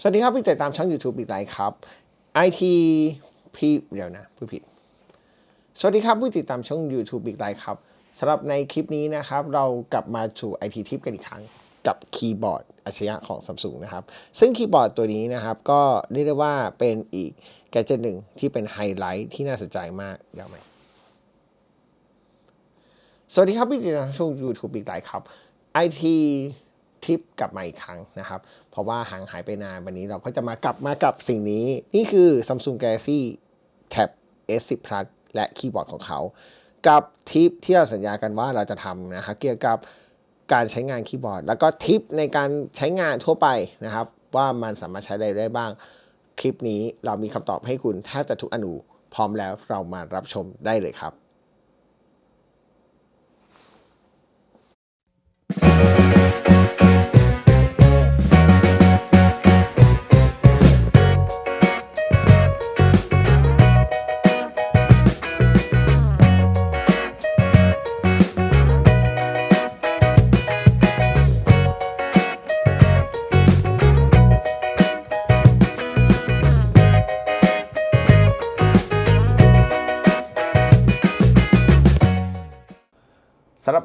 สวัสดีครับพี่ติดตามช่อง YouTube อีกไลน์ครับ IT พี่เดี๋ยวนะพูดผิด สวัสดีครับผู้ติดตามช่อง YouTube อีกไลน์ครับสำหรับในคลิปนี้นะครับ เรากลับมาสู่ IT ทิปกันอีกครั้งกับคีย์บอร์ดอัจฉริยะของ Samsung นะครับ ซึ่งคีย์บอร์ดตัวนี้นะครับ ก็เรียกได้ว่าเป็นอีกแกเจิตหนึ่งที่เป็นไฮไลท์ที่น่าสนใจมากยวไหมสวัสดีครับพี่ติดตามช่อง YouTube อีกไลน์ครับ IT ทิปกลับมาอีกครั้งนะครับ เพราะว่าห่างหายไปนานวันนี้เราก็จะมากลับมากับสิ่งนี้ นี่คือ Samsung Galaxy Tab S10 Plus และคีย์บอร์ดของเขา กับทิปที่เราสัญญากันว่าเราจะทำนะฮะเกี่ยวกับการใช้งานคีย์บอร์ด แล้วก็ทิปในการใช้งานทั่วไปนะครับ ว่ามันสามารถใช้อะไรได้บ้าง คลิปนี้เรามีคำตอบให้คุณแทบจะทุกอนูพร้อมแล้วเรามารับชมได้เลยครับ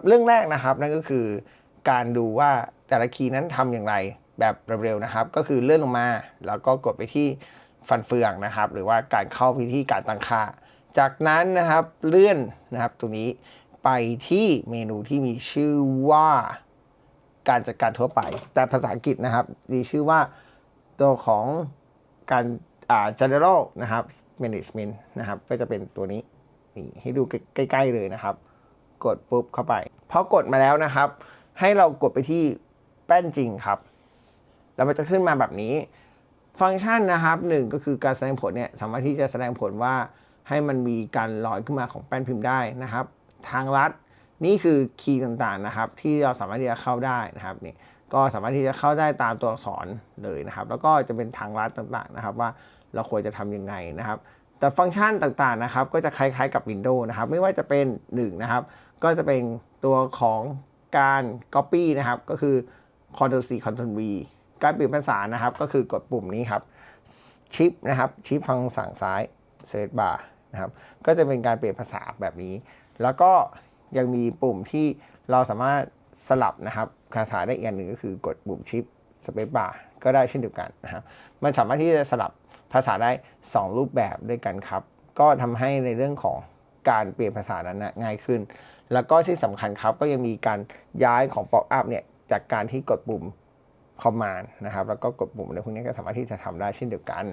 เรื่องแรกนะครับนั่นก็คือการดูว่าแต่ละคีย์นั้นทำอย่างไรแบบเร็วๆนะครับ ก็คือเลื่อนลงมา แล้วก็กดไปที่ฟันเฟืองนะครับ หรือว่าการเข้าไปที่การตั้งค่า จากนั้นนะครับเลื่อนนะครับตรงนี้ไปที่เมนูที่มีชื่อว่าการจัดการทั่วไป แต่ภาษาอังกฤษนะครับมีชื่อว่าตัวของการอ่า general นะครับ management นะครับ ก็จะเป็นตัวนี้นี่ให้ดูใกล้ ๆ เลยนะครับ กดปุ๊บเข้าไปพอกดมาแล้วนะครับ ให้เรากดไปที่แป้นจริงครับ แล้วมันจะขึ้นมาแบบนี้ ฟังก์ชันนะครับหนึ่งก็คือการแสดงผลเนี่ยสามารถที่จะแสดงผลว่าให้มันมีการลอยขึ้นมาของแป้นพิมพ์ได้นะครับ ทางลัดนี่คือคีย์ต่างๆนะครับ ที่เราสามารถที่จะเข้าได้นะครับนี่ก็สามารถที่จะเข้าได้ตามตัวอักษรเลยนะครับ แล้วก็จะเป็นทางลัดต่างๆนะครับ ว่าเราควรจะทำยังไงนะครับ แต่ฟังก์ชันต่างๆนะครับ ก็จะคล้ายๆกับ Windows นะครับ ไม่ว่าจะเป็น1นะครับ ก็จะเป็นตัวของการ Copy นะครับ ก็คือ Ctrl C Ctrl V การเปลี่ยนภาษานะครับ ก็คือกดปุ่มนี้ครับชิปนะครับชิปฟังสั่งซ้ายเซตบาร์นะครับ ก็จะเป็นการเปลี่ยนภาษาแบบนี้ แล้วก็ยังมีปุ่มที่เราสามารถสลับนะครับภาษาได้อีกอันหนึ่งก็คือกดปุ่มชิปสเปซบาร์ก็ได้เช่นเดียวกันนะครับ มันสามารถที่จะสลับภาษาได้ 2 รูปแบบด้วยกันครับ ก็ทำให้ในเรื่องของการเปลี่ยนภาษานั้นนะง่ายขึ้น แล้วก็ที่สำคัญครับก็ยังมีการย้ายของ pop up เนี่ยจากการที่กดปุ่ม command นะครับแล้วก็กดปุ่มในพวกนี้ก็สามารถที่จะทำได้เช่นเดียวกัน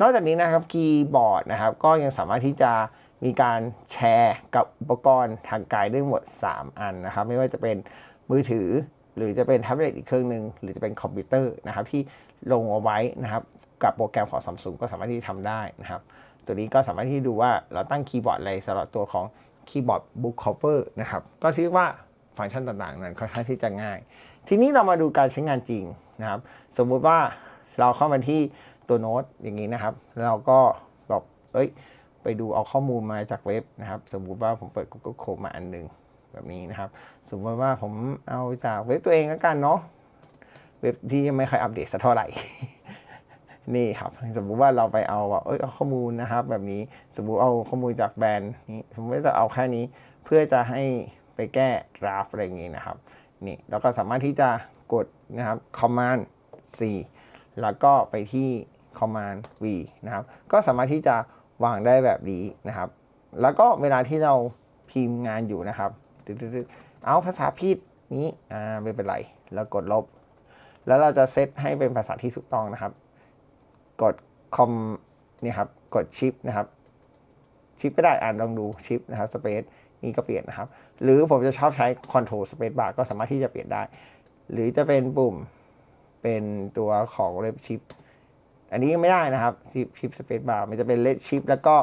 นอกจากนี้นะครับคีย์บอร์ดนะครับก็ยังสามารถที่จะมีการแชร์กับอุปกรณ์ทางกายได้หมด 3 อันนะครับ ไม่ว่าจะเป็นมือถือ หรือจะเป็นแท็บเล็ตอีกเครื่องหนึ่งหรือจะเป็นคอมพิวเตอร์นะครับที่ลงเอาไว้นะครับกับโปรแกรมของ Samsung ก็สามารถที่ทำได้นะครับ ตัวนี้ก็สามารถที่ดูว่าเราตั้งคีย์บอร์ดอะไรสำหรับตัวของ คีย์บอร์ด Book Cover นะครับ ก็เรียกว่าฟังก์ชันต่างๆ นั้นค่อนข้างที่จะง่าย ทีนี้เรามาดูการใช้งานจริงนะครับ สมมุติว่าเราเข้ามาที่ตัวโน้ตอย่างนี้นะครับ เราก็บอกเอ้ย ไปดูเอาข้อมูลมาจากเว็บนะครับ สมมุติว่าผมเปิด Google Chrome มาอันหนึ่งแบบนี้นะครับ สมมติว่าผมเอาจากเว็บตัวเองแล้วกันเนาะ เว็บที่ยังไม่ค่อยอัปเดตสักเท่าไหร่ นี่ครับสมมุติว่าเราไปเอาว่าเอ้ยเอาข้อมูลนะครับ แบบนี้สมมุติเอาข้อมูลจากแบรนด์นี้สมมติจะเอาแค่นี้ เพื่อจะให้ไปแก้ดราฟอะไรอย่างนี้นะครับนี่เราก็สามารถที่จะกดนะครับ command C แล้วก็ไปที่ command V นะครับ ก็สามารถที่จะวางได้แบบนี้นะครับ แล้วก็เวลาที่เราพิมพ์งานอยู่นะครับตึ๊ดๆๆเอาภาษาผิดนี้อ่าไม่เป็นไร แล้วกดลบ แล้วเราจะเซตให้เป็นภาษาที่ถูกต้องนะครับ กดคอมนี่ครับกดชิปนะครับชิปก็ได้อ่านลองดูชิปนะครับสเปซนี่ก็เปลี่ยนนะครับ หรือผมจะชอบใช้ control Space Bar ก็สามารถที่จะเปลี่ยนได้ หรือจะเป็นปุ่มเป็นตัวของเลฟชิปอันนี้ยังไม่ได้นะครับชิปชิปสเปซบาร์มันจะเป็นเลดชิปแล้วก็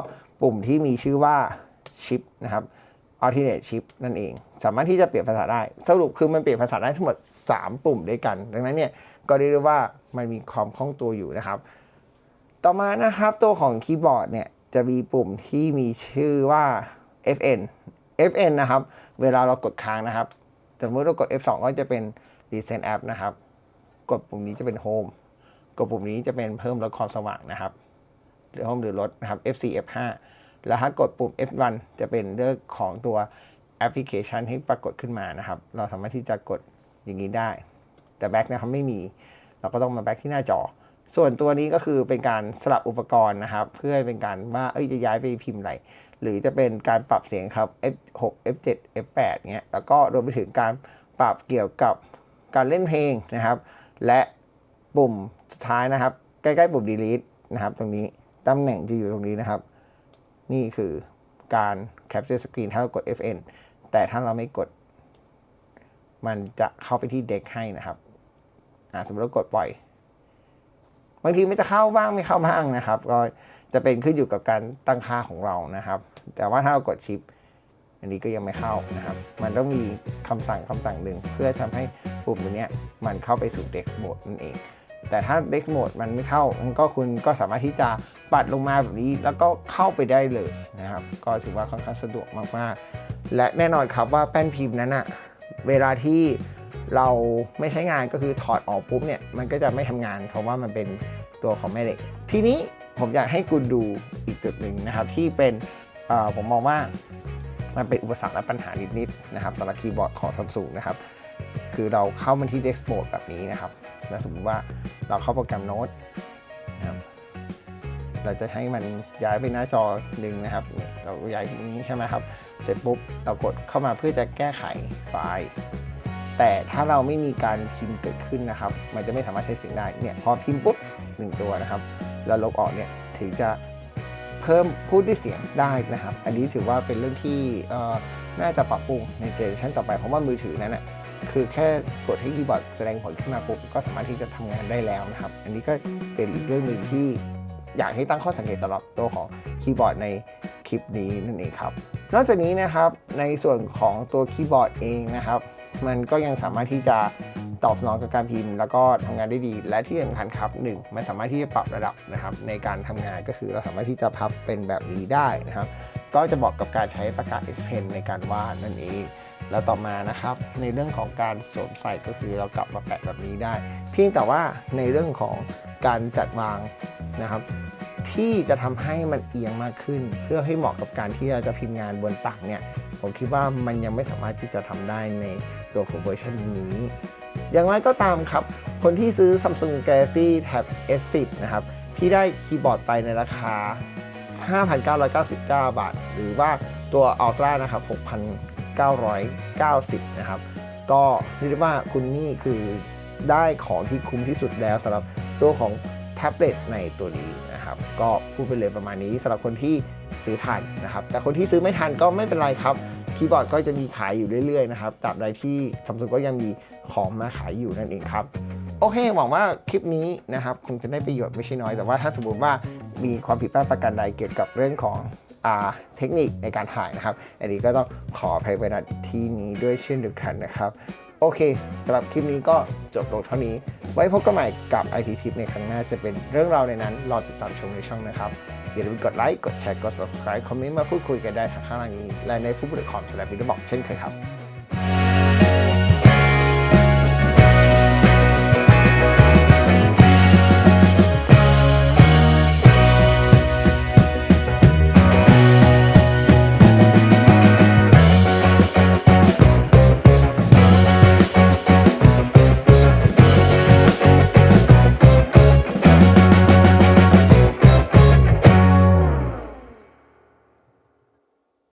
ปุ่มที่มีชื่อว่าชิปนะครับ alternate chip นั่นเอง สามารถที่จะเปลี่ยนภาษาได้ สรุปคือมันเปลี่ยนภาษาได้ทั้งหมด 3 ปุ่มด้วยกัน ดังนั้นเนี่ยก็เรียกได้ว่ามันมีความคล่องตัวอยู่นะครับ ต่อมานะครับตัวของคีย์บอร์ดเนี่ยจะมีปุ่มที่มีชื่อว่า FN FN นะครับ เวลาเรากดค้างนะครับ สมมติเรากด F2 ก็จะเป็น Recent App นะครับ กดปุ่มนี้จะเป็น Home กดปุ่มนี้จะเป็นเพิ่มลดความสว่างนะครับ หรือเพิ่มหรือลดนะครับ F4 F5 แล้วถ้ากดปุ่ม F1 จะเป็นเรื่องของตัวแอปพลิเคชันที่ปรากฏขึ้นมานะครับ เราสามารถที่จะกดอย่างนี้ได้ แต่แบ็กนะครับไม่มี เราก็ต้องมาแบ็กที่หน้าจอ ส่วนตัวนี้ก็คือเป็นการสลับอุปกรณ์นะครับ เพื่อเป็นการว่าเอ้ยจะย้ายไปพิมพ์ไหนหรือจะเป็นการปรับเสียงครับ F6 F7 F8 เงี้ยแล้วก็รวมไปถึงการปรับเกี่ยวกับการเล่นเพลงนะครับ และปุ่มสุดท้ายนะครับ ใกล้ๆปุ่ม delete นะครับ ตรงนี้ตำแหน่งจะอยู่ตรงนี้นะครับ นี่คือการ capture screen ถ้าเรากด FN แต่ถ้าเราไม่กด มันจะเข้าไปที่ deck ให้นะครับอ่าสมมติเรากดปล่อย บางทีมันจะเข้าบ้างไม่เข้าบ้างนะครับ ก็จะเป็นขึ้นอยู่กับการตั้งค่าของเรานะครับ แต่ว่าถ้าเรากดชิป อันนี้ก็ยังไม่เข้านะครับ มันต้องมีคำสั่งคำสั่งหนึ่งเพื่อทำให้ปุ่มตัวนี้มันเข้าไปสู่ Dex Mode นั่นเอง แต่ถ้า Dex Mode มันไม่เข้ามันก็คุณก็สามารถที่จะปัดลงมาแบบนี้แล้วก็เข้าไปได้เลยนะครับ ก็ถือว่าค่อนข้างสะดวกมากๆและแน่นอนครับว่าแป้นพิมพ์นั้นอะเวลาที่ เราไม่ใช้งานก็คือถอดออกปุ๊บเนี่ยมันก็จะไม่ทำงาน เพราะว่ามันเป็นตัวของแม่เหล็ก ทีนี้ผมอยากให้คุณดูอีกจุดหนึ่งนะครับ ที่เป็นผมมองว่ามันเป็นอุปสรรคและปัญหานิดๆนะครับสำหรับคีย์บอร์ดของ Samsung นะครับ คือเราเข้ามาที่ Desk Mode แบบนี้นะครับแล้วสมมติว่าเราเข้าโปรแกรมโน้ตนะครับเราจะให้มันย้ายไปหน้าจอหนึ่งนะครับ เราย้ายตรงนี้ใช่ไหมครับ เสร็จปุ๊บเรากดเข้ามาเพื่อจะแก้ไขไฟล์ แต่ถ้าเราไม่มีการพิมพ์เกิดขึ้นนะครับ มันจะไม่สามารถใช้เสียงได้เนี่ยพอพิมพ์ปุ๊บหนึ่งตัวนะครับแล้วลบออกเนี่ยถึงจะเพิ่มพูดด้วยเสียงได้นะครับ อันนี้ถือว่าเป็นเรื่องที่น่าจะปรับปรุงในเจเนอเรชันต่อไปเพราะว่ามือถือนั้นนะคือแค่กดให้คีย์บอร์ดแสดงผลขึ้นมาปุ๊บก็สามารถที่จะทำงานได้แล้วนะครับ อันนี้ก็เป็นเรื่องหนึ่งที่อยากให้ตั้งข้อสังเกตสำหรับตัวของคีย์บอร์ดในคลิปนี้นั่นเองครับ นอกจากนี้นะครับในส่วนของตัวคีย์บอร์ดเองนะครับ มันก็ยังสามารถที่จะตอบสนองกับการพิมพ์ แล้วก็ทำงานได้ดี และที่สำคัญครับหนึ่งมันสามารถที่จะปรับระดับนะครับในการทำงานก็คือเราสามารถที่จะพับเป็นแบบนี้ได้นะครับ ก็จะบอกกับการใช้ปากกา S Pen ในการวาดนั่นเองแล้วต่อมานะครับในเรื่องของการสวมใส่ก็คือเรากลับมาแปะแบบนี้ได้ เพียงแต่ว่าในเรื่องของการจัดวางนะครับ ที่จะทำให้มันเอียงมากขึ้น เพื่อให้เหมาะกับการที่เราจะพิมพ์งานบนตักเนี่ย ผมคิดว่ามันยังไม่สามารถที่จะทำได้ในตัวของเวอร์ชันนี้ อย่างไรก็ตามครับ คนที่ซื้อ Samsung Galaxy Tab S10 นะครับ ที่ได้คีย์บอร์ดไปในราคา 5,999 บาท หรือว่าตัว Ultra นะครับ 6,990 นะครับ ก็เรียกได้ว่าคุณนี่คือได้ของที่คุ้มที่สุดแล้วสำหรับตัวของแท็บเล็ตในตัวนี้นะครับ ก็พูดไปเลยประมาณนี้สำหรับคนที่ซื้อทันนะครับ แต่คนที่ซื้อไม่ทันก็ไม่เป็นไรครับ คีย์บอร์ดก็จะมีขายอยู่เรื่อยๆนะครับตราบใดที่ซัมซุงก็ยังมีของมาขายอยู่นั่นเองครับโอเคหวังว่าคลิปนี้นะครับคงจะได้ประโยชน์ไม่ใช่น้อย แต่ว่าถ้าสมมติว่ามีความผิดพลาดประการใดเกี่ยวกับเรื่องของเทคนิคในการถ่ายนะครับ อันนี้ก็ต้องขออภัยไปณที่นี้ด้วยเช่นเดียวกันนะครับ โอเคสำหรับคลิปนี้ก็จบลงเท่านี้ ไว้พบกันใหม่กับ IT Tip ในครั้งหน้าจะเป็นเรื่องราวในนั้น รอติดตามชมในช่องนะครับ อย่าลืมกดไลค์ กดแชร์ กด subscribe คอมเมนต์มาพูดคุยกันได้ทางข้างล่างนี้ และในฟู้ดคอมสำหรับวิดีโอบอกเช่นเคยครับ